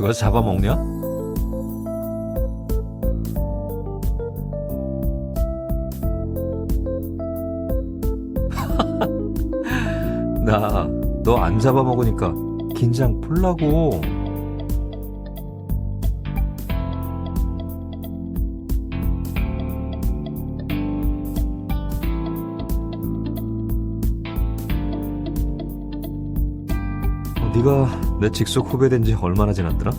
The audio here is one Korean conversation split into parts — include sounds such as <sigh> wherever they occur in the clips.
누가 잡아먹냐? <laughs> 나 너 안 잡아먹으니까 긴장 풀라고. 네가 내 직속 후배된 지 얼마나 지났더라?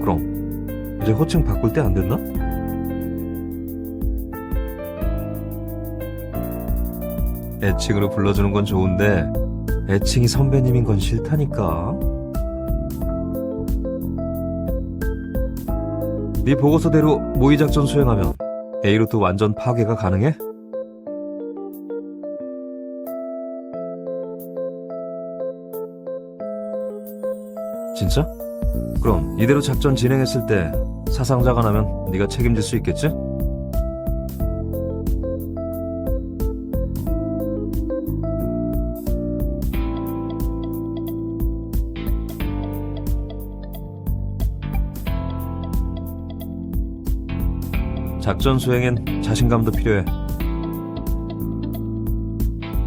그럼 이제 호칭 바꿀 때 안 됐나? 애칭으로 불러주는 건 좋은데 애칭이 선배님인 건 싫다니까. 네 보고서대로 모의 작전 수행하면 A루트 완전 파괴가 가능해? 진짜? 그럼 이대로 작전 진행했을 때 사상자가 나면 네가 책임질 수 있겠지? 작전 수행엔 자신감도 필요해.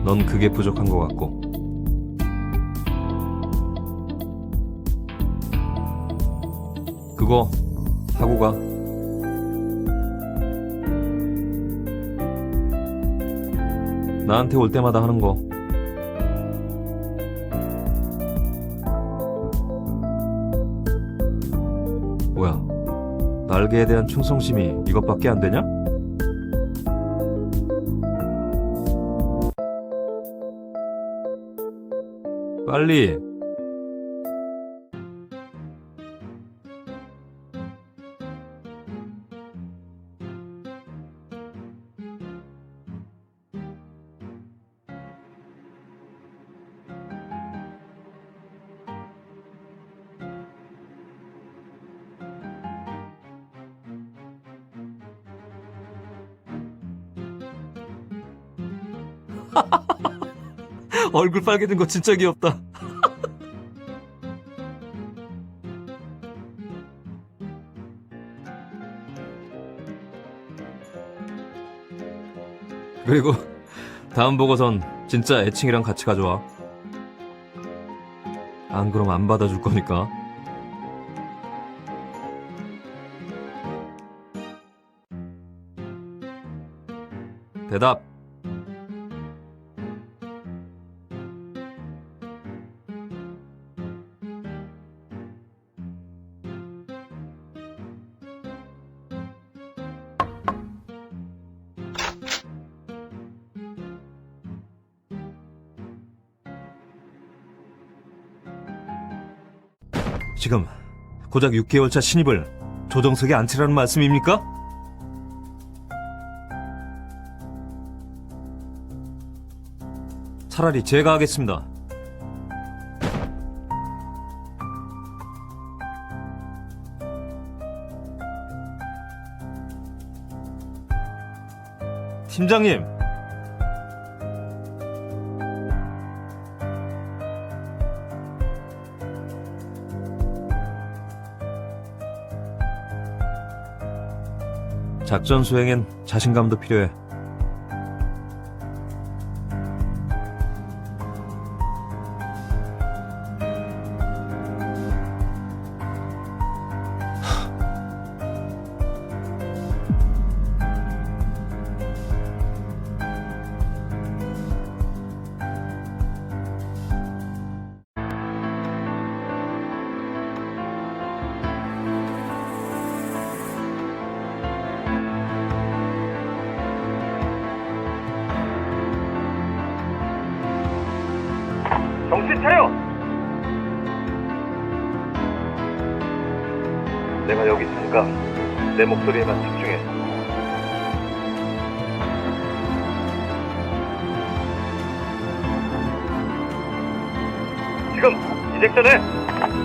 넌 그게 부족한 것 같고. 그거 하고 가. 나한테 올 때마다 하는 거. 뭐야? 날개에 대한 충성심이 이것밖에 안 되냐? 빨리. <laughs> 얼굴 빨개진 거 진짜 귀엽다. <laughs> 그리고 다음 보고선 진짜 애칭이랑 같이 가져와. 안 그럼 안 받아줄 거니까. 대답. 지금 고작 6개월 차 신입을 조정석에 앉히라는 말씀입니까? 차라리 제가 하겠습니다. 팀장님, 작전 수행엔 자신감도 필요해. 정신 차려! 내가 여기 있으니까 내 목소리에만 집중해. 지금 이직전에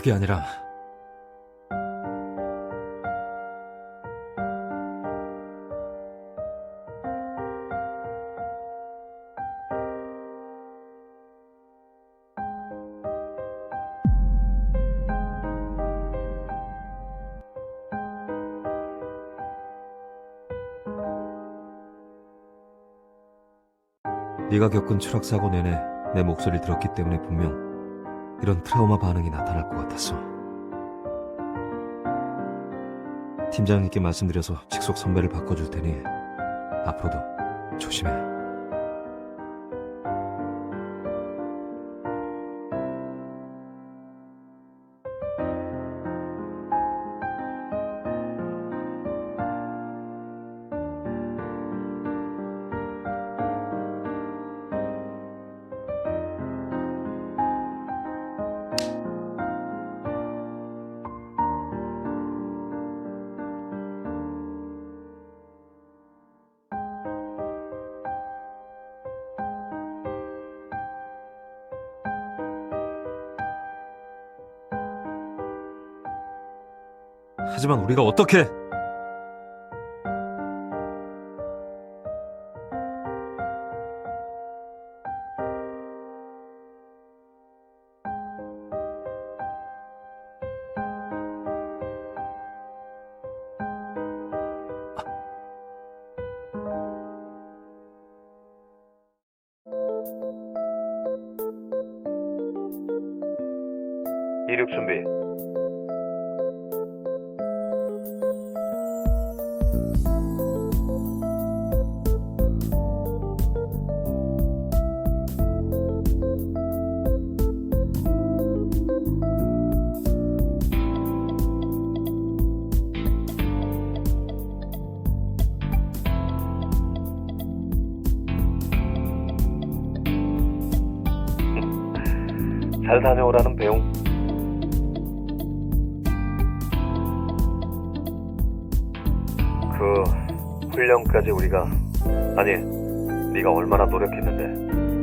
그게 아니라 네가 겪은 추락 사고 내내 내 목소리를 들었기 때문에 분명 이런 트라우마 반응이 나타날 것 같았어. 팀장님께 말씀드려서 직속 선배를 바꿔줄 테니 앞으로도 조심해. 하지만 우리가 어떻게? 이륙 준비. 잘 다녀오라는 배웅. 그 훈련까지 우리가 아니 네가 얼마나 노력했는데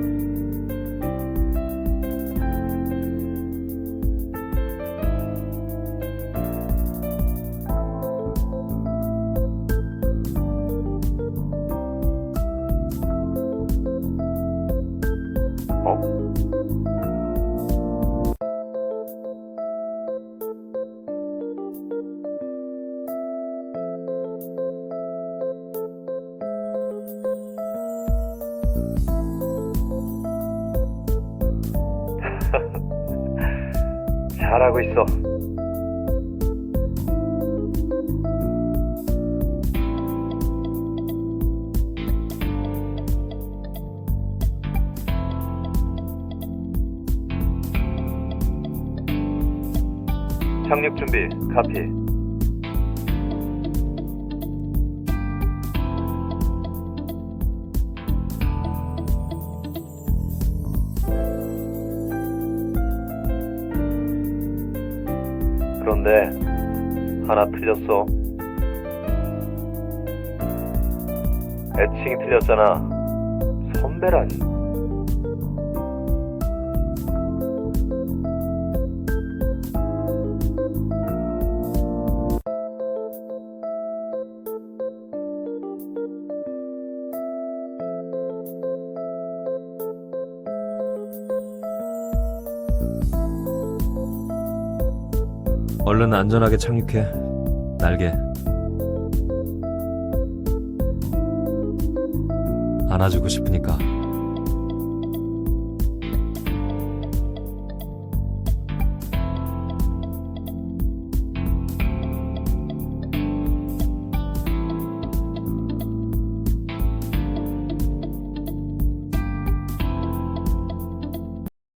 잘하고 있어. 착륙 준비, 카피. 그런데 하나 틀렸어. 애칭이 틀렸잖아. 선배라니. 얼른 안전하게 착륙해. 날개. 안아주고 싶으니까.